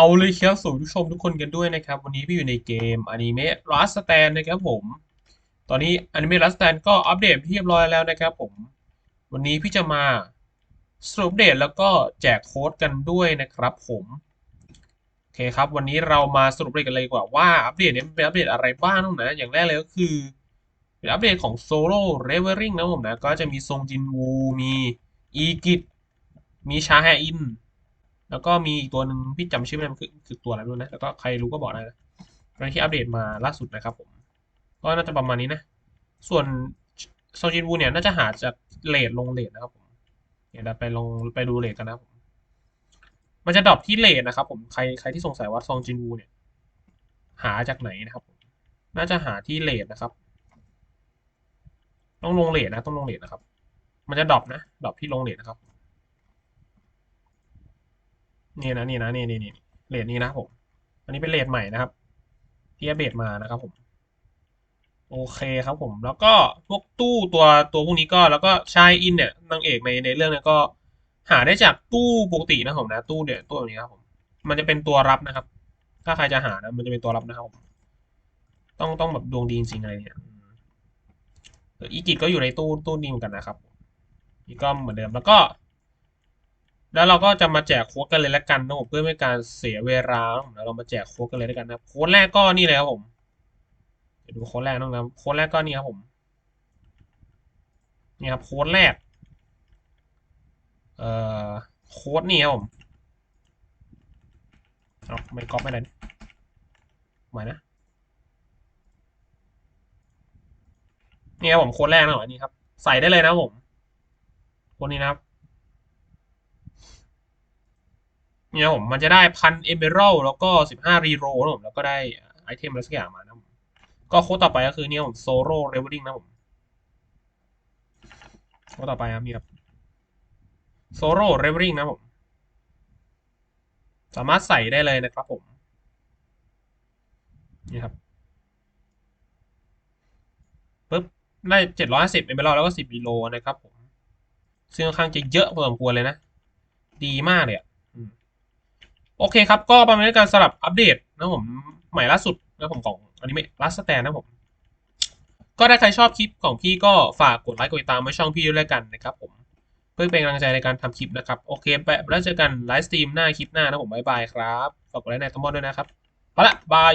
เอาเลยครับสวัสดีผู้ชมทุกคนกันด้วยนะครับ วันนี้พี่อยู่ในเกมอนิเมะรัสแตนนะครับผม ตอนนี้อนิเมะรัสแตนก็อัปเดตที่เรียบร้อยแล้วนะครับผม วันนี้พี่จะมาสรุปเดตแล้วก็แจกโค้ดกันด้วยนะครับผมโอเคครับวันนี้เรามาสรุปอัปเดตกันเลยดีกว่าว่าอัปเดตเนี้เป็นอัปเดตอะไรบ้างนะอย่างแรกเลยก็คือเป็นอัปเดตของโซโล่เรเวอริงนะผมนะก็จะมีซงจินวูมีอีกิตมีชาแฮอิน แล้วก็มีอีกตัวหนึ่งพี่จำชื่อไม่ได้คือคือตัวอะไรไม่รู้นะแล้วก็ใครรู้ก็บอกได้นะตอนที่อัปเดตมาล่าสุดนะครับผม ก็น่าจะประมาณนี้นะ ส่วนโซจินวูเนี่ยน่าจะหาจากเลทลงเลทนะครับผมเดี๋ยวเราไปลงไปดูเลทกันนะครับผมมันจะดรอปที่เลทนะครับผมใครใครที่สงสัยว่าซองจินวูเนี่ย หาจากไหนนะครับผมน่าจะหาที่เลทนะครับ ต้องลงเลทนะต้องลงเลทนะครับ มันจะดรอปนะดรอปที่ลงเลทนะครับ นี่นะนี่นะนี่นี่นี่เลทนี้นะครับผม อันนี้เป็นเลทใหม่นะครับที่อัปเดตมานะครับผมโอเคครับผม แล้วก็พวกตู้ตัวตัวพวกนี้ก็แล้วก็ชายอินเนี่ยนางเอกในในเรื่องเนี่ยก็ หาได้จากตู้ปกตินะผมนะตู้เนี่ยตู้นี้ครับผมมันจะเป็นตัวรับนะครับ ถ้าใครจะหานะ มันจะเป็นตัวรับนะครับผมต้องต้องแบบดวงดีจริงๆอะไรเนี่ยอีกิจก็อยู่ในตู้ตู้นี้เหมือนกันนะครับนี่ก็เหมือนเดิมแล้วก็ แล้วเราก็จะมาแจกโค้ดกันเลยละกันนะผมเพื่อไม่ให้การเสียเวลาแล้วเรามาแจกโค้ดกันเลยละกันนะโค้ดแรกก็นี่เลยครับผมเดี๋ยวดูโค้ดแรกนะครับโค้ดแรกก็นี่ครับผมนี่ครับโค้ดแรกเอ่อโค้ดนี่ครับผมเอาไม่ก๊อปไม่ได้หมายนะนี่ครับผมโค้ดแรกนะผมอันนี้ครับใส่ได้เลยนะผมโค้ดนี้นะครับ เนี่ยผมมันจะได้พันเอเมอรัลแล้วก็สิบห้ารีโรนะผมแล้วก็ได้ไอเทมอะไรสักอย่างมานะผมก็โค้ดต่อไปก็คือเนี่ยผมโซโล่เรเวลลิ่งนะผมโค้ดต่อไปครับมีครับโซโล่เรเวลลิ่งนะผม สามารถใส่ได้เลยนะครับผม นี่ครับปึ๊บได้เจ็ดร้อยสิบเอเมอรัลแล้วก็สิบรีโลนะครับผมซึ่งค่อนข้างจะเยอะพอสมควรเลยนะ ดีมากเลยอะ โอเคครับ ก็ประมาณนี้การสลับอัปเดตนะผมใหม่ล่าสุดนะผมของอนิเมะลัสแตนนะผม ก็ถ้าใครชอบคลิปของพี่ก็ฝากกดไลค์กดติดตามไว้ช่องพี่ด้วยกันนะครับผม เพื่อเป็นกำลังใจในการทำคลิปนะครับ โอเคไปแล้วเจอกันไลฟ์สตรีมหน้าคลิปหน้านะผมบ๊ายบายครับ ฝากกดไลค์ในทั้งหมดด้วยนะครับ ไปละบาย